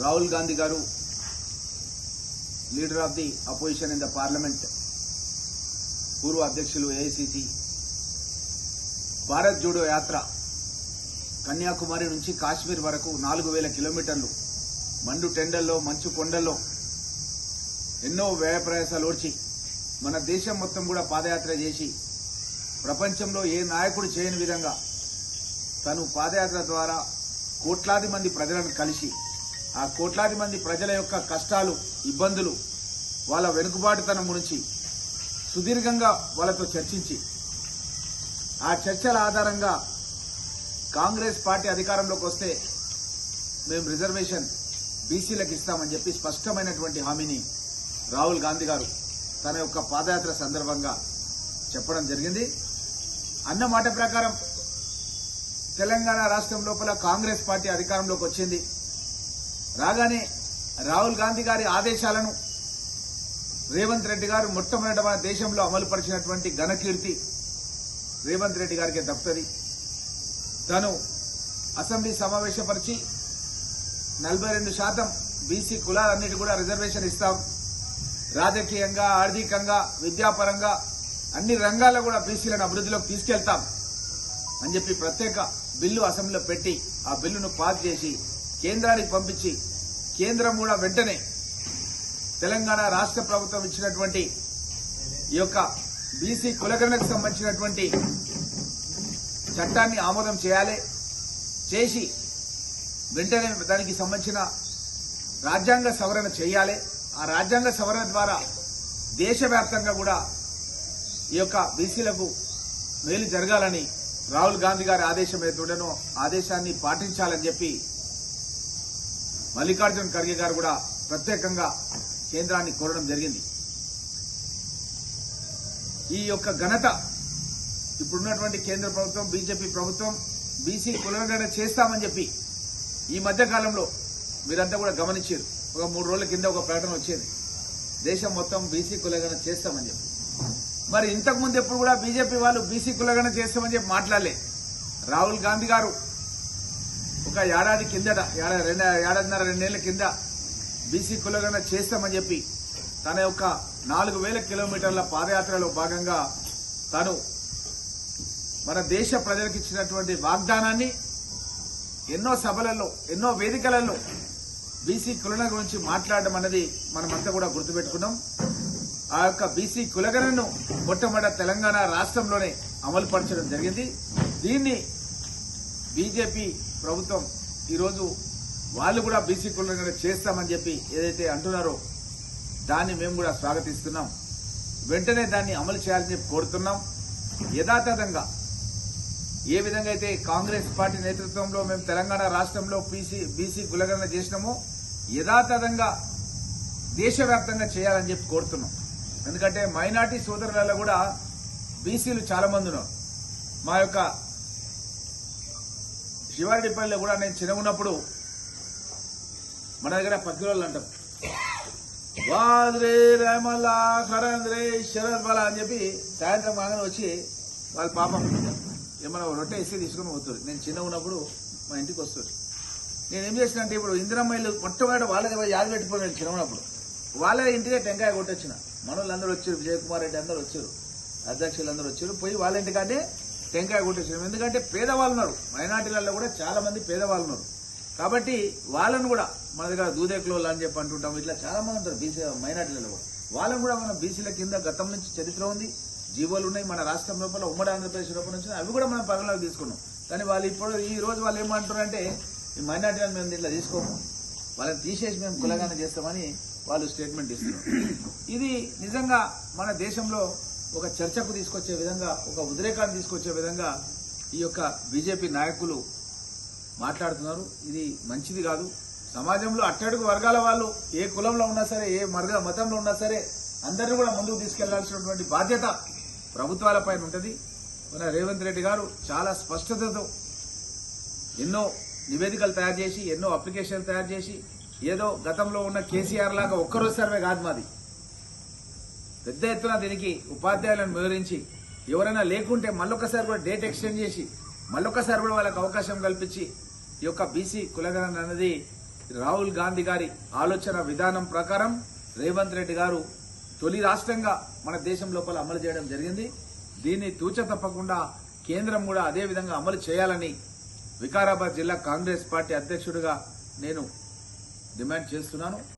Rahul Gandhi garu leader of the opposition in the parliament పూర్వ అధ్యక్షులు AICC Bharat Jodo Yatra Kanyakumari నుంచి కాశ్మీర్ వరకు నాలుగు వేల కిలోమీటర్లు. మండు టెండల్లో మంచు కొండల్లో ఎన్నో వ్యయప్రయాసాలు ఓడ్చి మన దేశం మొత్తం కూడా పాదయాత్ర చేసి ప్రపంచంలో ఏ నాయకుడు చేయని విధంగా తను పాదయాత్ర ద్వారా కోట్లాది మంది ప్రజలను కలిసి ఆ కోట్లాది మంది ప్రజల యొక్క కష్టాలు ఇబ్బందులు వాళ్ళ వెనుకబాటుతనం గురించి సుదీర్ఘంగా వాళ్ళతో చర్చించి ఆ చర్చల ఆధారంగా కాంగ్రెస్ పార్టీ అధికారంలోకి వస్తే మేము రిజర్వేషన్ బీసీలకు ఇస్తామని చెప్పి స్పష్టమైనటువంటి హామీని రాహుల్ గాంధీ గారు తన యొక్క పాదయాత్ర సందర్భంగా చెప్పడం జరిగింది. అన్న మాట ప్రకారం తెలంగాణ రాష్ట్రం లోపల కాంగ్రెస్ పార్టీ అధికారంలోకి వచ్చింది. రాగానే రాహుల్ గాంధీ గారి ఆదేశాలను రేవంత్ రెడ్డి గారు మొట్టమొదట మన దేశంలో అమలుపరిచినటువంటి ఘనకీర్తి రేవంత్ రెడ్డి గారికి దక్కుతుంది. తను అసెంబ్లీ సమావేశపరిచి నలభై రెండు శాతం బీసీ కులాలన్నిటి కూడా రిజర్వేషన్ ఇస్తాం. రాజకీయంగా ఆర్థికంగా విద్యాపరంగా అన్ని రంగాల్లో కూడా బీసీలను అభివృద్ధిలోకి తీసుకెళ్తాం అని చెప్పి ప్రత్యేక బిల్లు అసెంబ్లీలో పెట్టి ఆ బిల్లును పాస్ చేసి కేంద్రానికి పంపించి కేంద్రం కూడా వెంటనే తెలంగాణ రాష్ట్ర ప్రభుత్వం ఇచ్చినటువంటి ఈ యొక్క బీసీ కులగణకు సంబంధించినటువంటి చట్టాన్ని ఆమోదం చేయాలి. చేసి వెంటనే దానికి సంబంధించిన రాజ్యాంగ సవరణ చేయాలి. ఆ రాజ్యాంగ సవరణ ద్వారా దేశవ్యాప్తంగా కూడా ఈ యొక్క బీసీలకు మేలు జరగాలని రాహుల్ గాంధీ గారి ఆదేశం ఏదైతుండనో ఆదేశాన్ని పాటించాలని చెప్పి మల్లికార్జున్ ఖర్గే గారు కూడా ప్రత్యేకంగా కేంద్రాన్ని కోరడం జరిగింది. ఈ యొక్క ఘనత ఇప్పుడున్నటువంటి కేంద్ర ప్రభుత్వం బీజేపీ ప్రభుత్వం బీసీ కులగణ చేస్తామని చెప్పి ఈ మధ్య కాలంలో మీరంతా కూడా గమనించారు. ఒక మూడు రోజుల కింద ఒక ప్రకటన వచ్చేది. దేశం మొత్తం బీసీ కులగణ చేస్తామని చెప్పి. మరి ఇంతకుముందు ఎప్పుడు కూడా బీజేపీ వాళ్ళు బీసీ కులగణ చేస్తామని చెప్పి మాట్లాడలే. రాహుల్ గాంధీ గారు ఒక ఏడాది కిందట ఏడాది రెండు ఏడాదిన్నర రెండేళ్ళ కింద బీసీ కులగణ చేస్తామని చెప్పి తన యొక్క నాలుగు వేల కిలోమీటర్ల పాదయాత్రలో భాగంగా తను మన దేశ ప్రజలకు ఇచ్చినటువంటి వాగ్దానాన్ని ఎన్నో సభలలో ఎన్నో వేదికలలో బీసీ కులన గురించి మాట్లాడడం అనేది మనమంతా కూడా గుర్తుపెట్టుకున్నాం. ఆ యొక్క బీసీ కులగణను మొట్టమొదట తెలంగాణ రాష్ట్రంలోనే అమలుపరచడం జరిగింది. దీన్ని బీజేపీ ప్రభుత్వం ఈరోజు వాళ్ళు కూడా బీసీ కులంగా చేస్తామని చెప్పి ఏదైతే అంటున్నారో దాన్ని మేము కూడా స్వాగతిస్తున్నాం. వెంటనే దాన్ని అమలు చేయాలని చెప్పి కోరుతున్నాం. యథాతథంగా ఏ విధంగా అయితే కాంగ్రెస్ పార్టీ నేతృత్వంలో మేము తెలంగాణ రాష్ట్రంలో పీసీ బీసీ కులగణన చేసినామో యథాతథంగా దేశవ్యాప్తంగా చేయాలని చెప్పి కోరుతున్నాం. ఎందుకంటే మైనార్టీ సోదరులలో కూడా బీసీలు చాలామంది ఉన్నారు. మా యొక్క శివారెడ్డిపల్లిలో కూడా నేను చిన్నగున్నప్పుడు మన దగ్గర పక్కిరోళ్ళు అంటాం. వాద్రే రమలా ఖరంద్రే శరద్ బల అని చెప్పి సాయంత్రం కాగానే వచ్చి వాళ్ళ పాపం ఏమన్నా రొట్టె ఇస్తే తీసుకుని పోతారు. నేను చిన్న ఉన్నప్పుడు మా ఇంటికి వస్తారు. నేను ఏం చేసిన అంటే ఇప్పుడు ఇందిరమ్మ ఇల్లు మొట్టమొదటి వాళ్ళ యాది పెట్టిపోయి నేను చిన్న ఉన్నప్పుడు వాళ్ళ ఇంటికే టెంకాయ కొట్టొచ్చిన. మనోళ్ళందరూ వచ్చారు విజయకుమార్ రెడ్డి అందరూ వచ్చారు అధ్యక్షులు అందరూ వచ్చారు పోయి వాళ్ళ ఇంటికంటే టెంకాయ కొట్టొచ్చారు ఎందుకంటే పేదవాళ్ళు ఉన్నారు. మైనార్టీలలో కూడా చాలా మంది పేదవాళ్ళు ఉన్నారు. కాబట్టి వాళ్ళను కూడా మన దగ్గర దూదేకులు అని చెప్పి అంటుంటాం ఇట్లా చాలా మంది ఉంటారు బీసీ మైనార్టీలలో కూడా. వాళ్ళని కూడా మన బీసీల కింద గతం నుంచి చరిత్ర ఉంది. జీవోలు ఉన్నాయి. మన రాష్ట్రం లోపల ఉమ్మడి ఆంధ్రప్రదేశ్ లోపల నుంచి అవి కూడా మనం పరిగణలోకి తీసుకున్నాం. కానీ వాళ్ళు ఇప్పుడు ఈ రోజు వాళ్ళు ఏమంటారంటే ఈ మైనార్టీలను మేము దీంట్లో తీసుకోము. వాళ్ళని తీసేసి మేము కులగానే చేస్తామని వాళ్ళు స్టేట్మెంట్ ఇస్తున్నారు. ఇది నిజంగా మన దేశంలో ఒక చర్చకు తీసుకొచ్చే విధంగా ఒక ఉద్రేకాన్ని తీసుకొచ్చే విధంగా ఈ యొక్క బీజేపీ నాయకులు మాట్లాడుతున్నారు. ఇది మంచిది కాదు. సమాజంలో అట్టడుగు వర్గాల వాళ్ళు ఏ కులంలో ఉన్నా సరే ఏ మర్గ మతంలో ఉన్నా సరే అందరినీ కూడా ముందుకు తీసుకెళ్ళాల్సినటువంటి బాధ్యత ప్రభుత్వాలపైన ఉంటుంది. మన రేవంత్ రెడ్డి గారు చాలా స్పష్టతతో ఎన్నో నివేదికలు తయారు చేసి ఎన్నో అప్లికేషన్లు తయారు చేసి ఏదో గతంలో ఉన్న కేసీఆర్ లాగా ఒక్కరోజు సర్వే కాదు మాది. పెద్ద ఎత్తున దీనికి ఉపాధ్యాయులను వివరించి ఎవరైనా లేకుంటే మళ్ళొకసారి కూడా డేట్ ఎక్స్టెండ్ చేసి మళ్ళొకసారి కూడా వాళ్ళకి అవకాశం కల్పించి ఈ యొక్క బీసీ కులగణన అనేది రాహుల్ గాంధీ గారి ఆలోచన విధానం ప్రకారం రేవంత్ రెడ్డి గారు తొలి రాష్ట్రంగా మన దేశం లోపల అమలు చేయడం జరిగింది. దీన్ని తూచ తప్పకుండా కేంద్రం కూడా అదే విధంగా అమలు చేయాలని వికారాబాద్ జిల్లా కాంగ్రెస్ పార్టీ అధ్యక్షుడిగా నేను డిమాండ్ చేస్తున్నాను.